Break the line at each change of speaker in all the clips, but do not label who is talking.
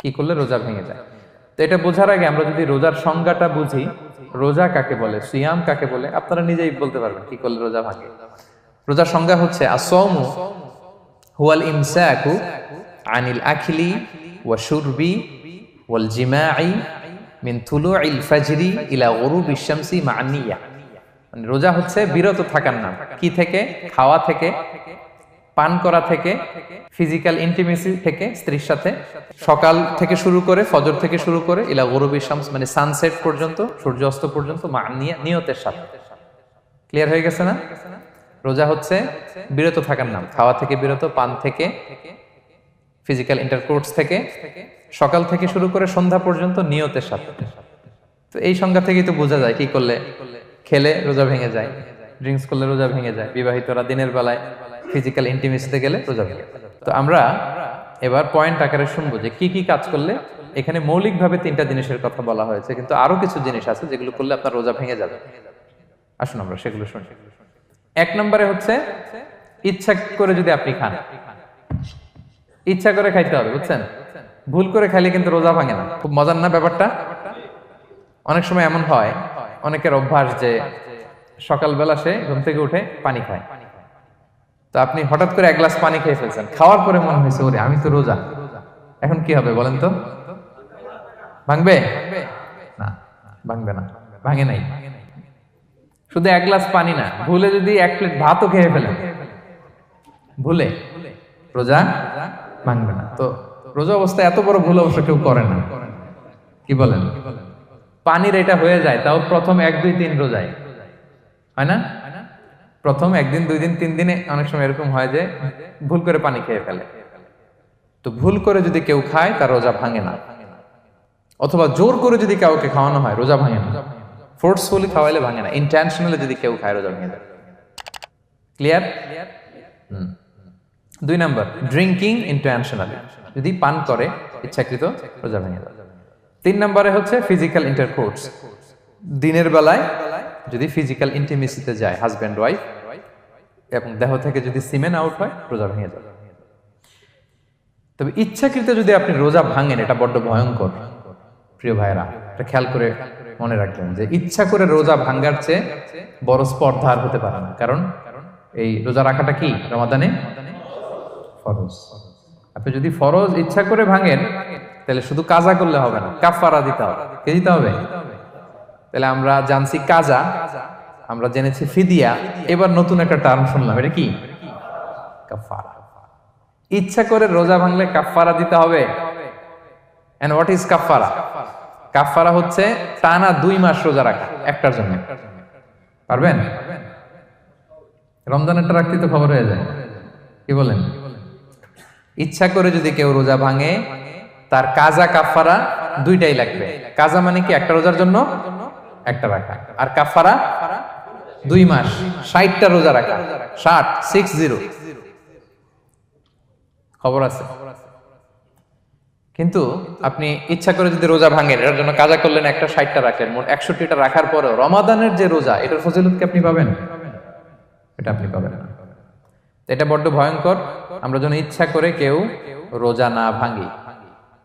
কি করলে রোজা ভেঙে যায়? তো এটা বোঝার আগে আমরা যদি রোজার সংজ্ঞাটা বুঝি, রোজা কাকে বলে, সিয়াম কাকে বলে, আপনারা নিজেই বলতে পারবেন কি করলে রোজা ভাঙে। রোজার সংজ্ঞা হচ্ছে আনিল আখিলি ওয়া ওয়াল মিন মানে রোজা হচ্ছে বিরত থাকার নাম। কি থেকে? খাওয়া থেকে। পান করা থেকে ফিজিক্যাল ইন্টিমেসি থেকে স্ত্রীর সাথে, সকাল থেকে শুরু করে, ফজর থেকে শুরু করে, ইলা গরবি শামস মানে সানসেট পর্যন্ত সূর্য অস্ত পর্যন্ত নিয়তের সাথে। ক্লিয়ার হয়ে গেছে না? রোজা হচ্ছে বিরত থাকার নাম। খাওয়া থেকে বিরত, পান থেকে ফিজিক্যাল ইন্টারকোর্স থেকে, সকাল থেকে শুরু করে সন্ধ্যা পর্যন্ত নিয়তের সাথে। তো এই সংজ্ঞা থেকেই তো বোঝা যায় কি করলে খেলে রোজা ভেঙে যায় ড্রিঙ্কস করলে রোজা ভেঙে যায়, বিবাহিতরা দিনের বেলায় ফিজিক্যাল ইন্টিমেসিতে গেলে রোজা ভেঙে তো আমরা এবার পয়েন্ট আকারে শুনব যে কি কি কাজ করলে এখানে মৌলিকভাবে তিনটা জিনিসের কথা বলা হয়েছে, কিন্তু আরও কিছু জিনিস আছে যেগুলো করলে আপনার রোজা ভেঙে যাবে। আসুন আমরা সেগুলো শুনি। এক নম্বরে হচ্ছে ইচ্ছা করে যদি আপনি খান, ইচ্ছা করে খাইতে হবে, বুঝছেন? ভুল করে খাইলে কিন্তু রোজা ভাঙে না। খুব মজার না ব্যাপারটা? অনেক সময় এমন হয়, অনেকের অভ্যাস যে সকালবেলা সে ঘুম থেকে উঠে পানি খায়। তো আপনি হঠাৎ করে এক গ্লাস পানি খেয়ে ফেলছেন। খাওয়ার পরে মনে হয়েছে, ওরে, আমি তো রোজা। এখন কি হবে বলেন তো? ভাঙবে? না ভাঙবে না, ভাঙে নাই। শুধু এক গ্লাস পানি না, ভুলে যদি এক প্লেট ভাতও খেয়ে ফেলেন। ভুলে? রোজা ভাঙবে না। তো রোজা অবস্থায় এত বড় ভুল অবশ্য কেউ করে না। কি বলেন? পানির এটা হয়ে যায়, তাও প্রথম এক, দুই, তিন রোজায়। হয় না? প্রথম একদিন, দুই দিন, তিন দিনে অনেক সময় এরকম হয় যে ভুল করে পানি খেয়ে ফেলে। তো ভুল করে যদি কেউ খায়, তার রোজা ভাঙে না। অথবা জোর করে যদি কাউকে খাওয়ানো হয়, রোজা ভাঙে না। ফোর্সফুলি খাওয়াইলে ভাঙে না। ইন্টেনশনালি যদি কেউ খায়, রোজা ভেঙে যায় ক্লিয়ার দুই নাম্বার ড্রিঙ্কিং ইন্টেনশনালি যদি পান করে, ইচ্ছাকৃত, রোজা ভেঙে যায় তিন নম্বরে হচ্ছে ফিজিক্যাল ইন্টারকোর্স দিনের বেলায় যদি ফিজিক্যাল ইন্টিমেসিতে যায় হাজব্যান্ড ওয়াইফ এবং দেহ থেকে যদি সিমেন আউট হয়, রোজা ভেঙে যাবে। তবে ইচ্ছাকৃত যদি আপনি রোজা ভাঙেন, এটা বড্ড ভয়ঙ্কর। প্রিয় ভাইরা এটা খেয়াল করে মনে রাখবেন যে ইচ্ছা করে রোজা ভাঙ্গার চেয়ে বড় স্পর্ধা আর হতে পারে না। কারণ এই রোজা রাখাটা কি? রমাদানে ফরজ। আপনি যদি ফরজ ইচ্ছা করে ভাঙেন, তাহলে শুধু কাজা করলে হবে না কাফারা দিতে হবে। কে দিতে হবে? তাহলে আমরা জানছি কাজা, আমরা জেনেছি ফিদিয়া। এবার নতুন একটা টার্ম শুনলাম, এটা কি? কাফারা ইচ্ছা করে রোজা ভাঙলে কাফারা দিতে হবে। এন্ড হোয়াট ইজ কাফারা কাফারা হচ্ছে টানা দুই মাস রোজা রাখা, একটার জন্য। পারবেন? রমজানেরটা রাখতে তো খবর হয়ে যায়। কি বলেন? ইচ্ছা করে যদি কেউ রোজা ভাঙে, তার কাজা কাফারা দুইটাই লাগবে। কাজা মানে কি, একটা রোজার জন্য? একটা রাখা। আর কাফারা? দুই মাস। ষাটটা রোজা রাখা। ষাট সিক্স জিরো খবর আছে? কিন্তু আপনি ইচ্ছা করে যদি রোজা ভাঙেন, এটার জন্য কাজা করলেন একটা, ষাটটা রাখলেন মোট একষট্টিটা রাখার পরেও রমাদানের যে রোজা, এটার ফজিলত কি আপনি পাবেন? এটা আপনি পাবেন এটা বড্ড ভয়ঙ্কর। আমরা যেন ইচ্ছা করে কেউ রোজা না ভাঙি।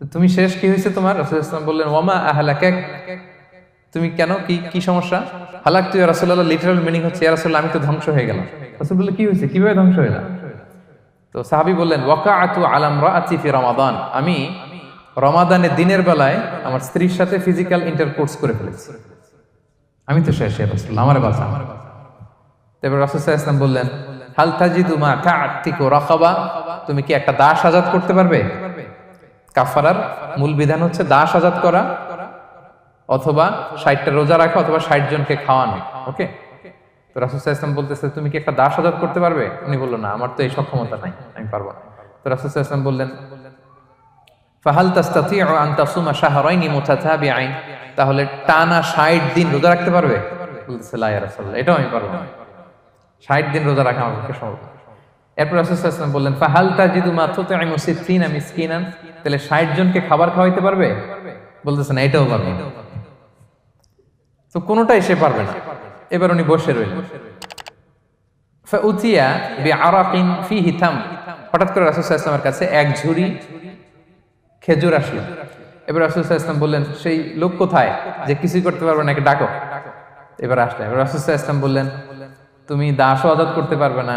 তুমি শেষ কি হয়েছে তোমার? রাসূল ইসলাম বললেন, ওয়ামা আহলাকাক? তুমি কেন? কি কি সমস্যা? হালাকতু তুই রাসূলুল্লাহ লিটারাল মিনিং হচ্ছে, ইয়া আমি তো ধ্বংস হয়ে গেলাম। রাসূল বললেন কি হয়েছে? কীভাবে ধ্বংস হইলা? তো সাহাবী বললেন, ওয়াকাআতু আলাম রাআতি ফি রমাদান। আমি রমাদানের দিনের বেলায় আমার স্ত্রীর সাথে ফিজিক্যাল ইন্টারকোর্স করে ফেলেছি। আমি তো শেষ রাসূলুল্লাহ, আমার বাঁচা। তারপর রাসূল আলাইহি বললেন, হাল তাজিদু মা কাআতিকু রাখাবা তুমি কি একটা দাস আজাদ করতে পারবে? কাফারার মূল বিধান হচ্ছে দাস আজাদ করা অথবা ষাটটা রোজা রাখা অথবা ষাট জনকে খাওয়ানো, ওকে? তো ইসলাম বলতেছে, তুমি কি একটা দাস আজাদ করতে পারবে? উনি বলল, না, আমার তো এই সক্ষমতা নাই, আমি পারব না। তো রাসুল ইসলাম বললেন, ফাহাল তাস্তাতিউ আন তাসুমা শাহরাইনি মুতাতাবিআইন? তাহলে টানা 60 দিন রোজা রাখতে পারবে? বলতেছে, লা ইয়া রাসূলুল্লাহ, এটাও আমি পারব না। 60 দিন রোজা রাখা আমার পক্ষে সম্ভব। এরপর বললেন, ফাহাল তাজিদু মা তুতঈমু সিত্তিনা মিসকিনান? তাহলে 60 জনকে খাবার খাওয়াইতে পারবে? বলতেছে, না, এটাও পারবে তো কোনোটাই সে পারবে না। এবার উনি বসে রইলেন। ফাউতিয়া বিআরাকিন ফিহি তাম। হঠাৎ করে কাছে এক ঝুড়ি খেজুর আসলো। এবার রাসূল সাল্লাল্লাহু বললেন, সেই লোক কোথায় যে কিছুই করতে পারবে না, একে ডাকো। এবার আসলে। এবার আলাইহি বললেন, তুমি দাসও আজাদ করতে পারবে না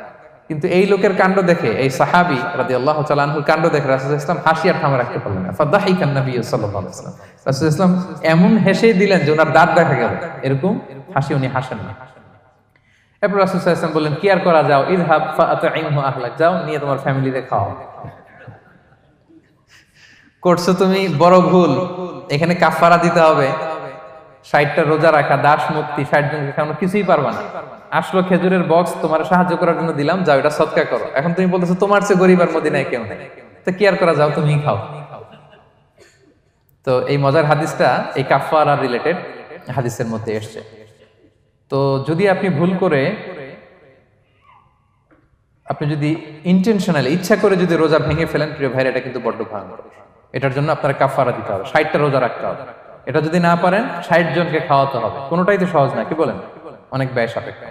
কিন্তু এই লোকের কাণ্ড দেখে, এই সাহাবি রাদিয়াল্লাহু তাআলা আনহুর কাণ্ড দেখে রাসূল ইসলাম হাসি আর থামা রাখতে পারলেন না। ফাদাহিকান নবী সাল্লাল্লাহু আলাইহি ওয়াসাল্লাম। রাসূল ইসলাম এমন হেসেই দিলেন যে ওনার দাঁত দেখা গেল। এরকম হাসি উনি হাসেন না এরপর রাসূল ওয়াসাল্লাম বললেন, কি আর করা যাও? ইযহাব ফাআতঈমহু আহলাক। যাও, নিয়ে তোমার ফ্যামিলিতে খাও। করছ তুমি? বড় ভুল। এখানে কাফারা দিতে হবে। ষাটটা রোজা রাখা, দাস মুক্তি, ষাট জনকে কিছুই পারবা না। আসলো খেজুরের বক্স তোমার সাহায্য করার জন্য দিলাম, যাও, এটা সৎকার করো। এখন তুমি বলতেছো, তোমার চেয়ে গরিব আর মদিনায় কেউ নেই। তো কি আর করা যাও তুমি খাও। তো এই মজার হাদিসটা এই কাফারা রিলেটেড হাদিসের মধ্যে এসছে। তো যদি আপনি ভুল করে, আপনি যদি ইন্টেনশনালি ইচ্ছা করে যদি রোজা ভেঙে ফেলেন, প্রিয় ভাইরা, এটা কিন্তু বড্ড ভয়ঙ্কর। এটার জন্য আপনার কাফারা দিতে হবে, ষাটটা রোজা রাখতে হবে। এটা যদি না পারেন, ষাট জনকে খাওয়াতে হবে। কোনোটাই তো সহজ না, কি বলেন? অনেক ব্যয় সাপেক্ষ।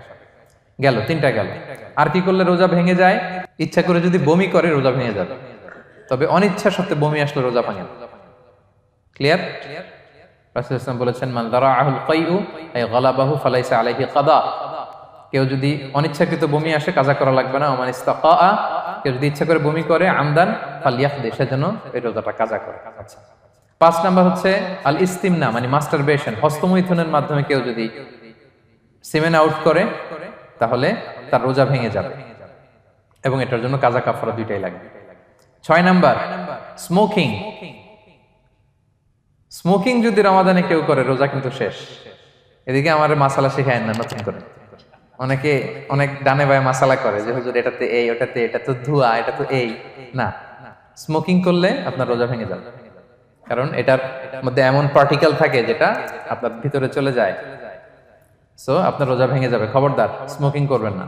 গেল, তিনটা গেল। আর কি করলে রোজা ভেঙে যায়? ইচ্ছা করে যদি বমি করে, রোজা ভেঙে যাবে। তবে অনিচ্ছা সত্ত্বে বমি আসলে রোজা ভাঙে ক্লিয়ার বলেছেন, মান দারাআহুল কাইউ আই গালাবাহু, ফালাইসা আলাইহি কাদা। কেউ যদি অনিচ্ছাকৃত বমি আসে, কাজা করা লাগবে না। কেউ যদি ইচ্ছা করে বমি করে, আমদান ফালিয়াফদে সেজন্য এই রোজাটা কাজা করে। আচ্ছা। পাঁচ নাম্বার হচ্ছে আল ইস্তিমনা মানে মাস্টারবেশন হস্তমৈথুনের মাধ্যমে কেউ যদি সিমেন আউট করে, তাহলে তার রোজা ভেঙে যাবে। এবং এটার জন্য কাজা কাফরা দুইটাই লাগবে ছয় নাম্বার স্মোকিং স্মোকিং যদি রমাদানে কেউ করে, রোজা কিন্তু শেষ। এদিকে আমার মাসালা শেখায় না, নতুন করে। অনেকে অনেক ডানে বায়ে মাসালা করে যে, হুজুর, এটাতে এই, ওটাতে, এটা তো ধোঁয়া, এটা তো এই। না। স্মোকিং করলে আপনার রোজা ভেঙে যাবে। কারণ এটার মধ্যে এমন পার্টিকেল থাকে যেটা আপনার ভিতরে চলে যায়। সো আপনার রোজা ভেঙে যাবে। খবরদার স্মোকিং করবেন না।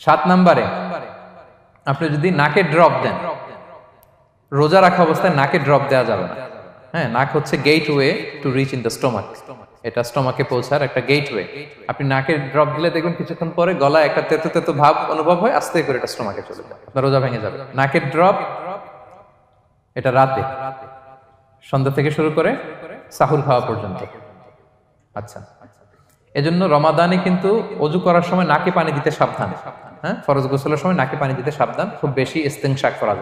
সাত নাম্বারে, আপনি যদি নাকে ড্রপ দেন, রোজা রাখা অবস্থায় নাকে ড্রপ দেওয়া যাবে না। হ্যাঁ নাক হচ্ছে gateway to reach in the stomach এটা স্টোমাকে পৌঁছার একটা গেট ওয়ে আপনি নাকে ড্রপ দিলে দেখবেন কিছুক্ষণ পরে গলায় একটা তেতো তেতো ভাব অনুভব হয়, আস্তে করে এটা স্টোমাকে চলে যায়। আপনার রোজা ভেঙে যাবে। নাকের ড্রপ এটা রাতে। সন্ধ্যা থেকে শুরু করে সাহুর খাওয়া পর্যন্ত। আচ্ছা। এজন্য রমাদানে কিন্তু অজু করার সময় নাকে পানি দিতে সাবধান। হ্যাঁ? ফরজ গোসলের সময় নাকে পানি দিতে সাবধান। খুব বেশি ইস্তেংশাক করা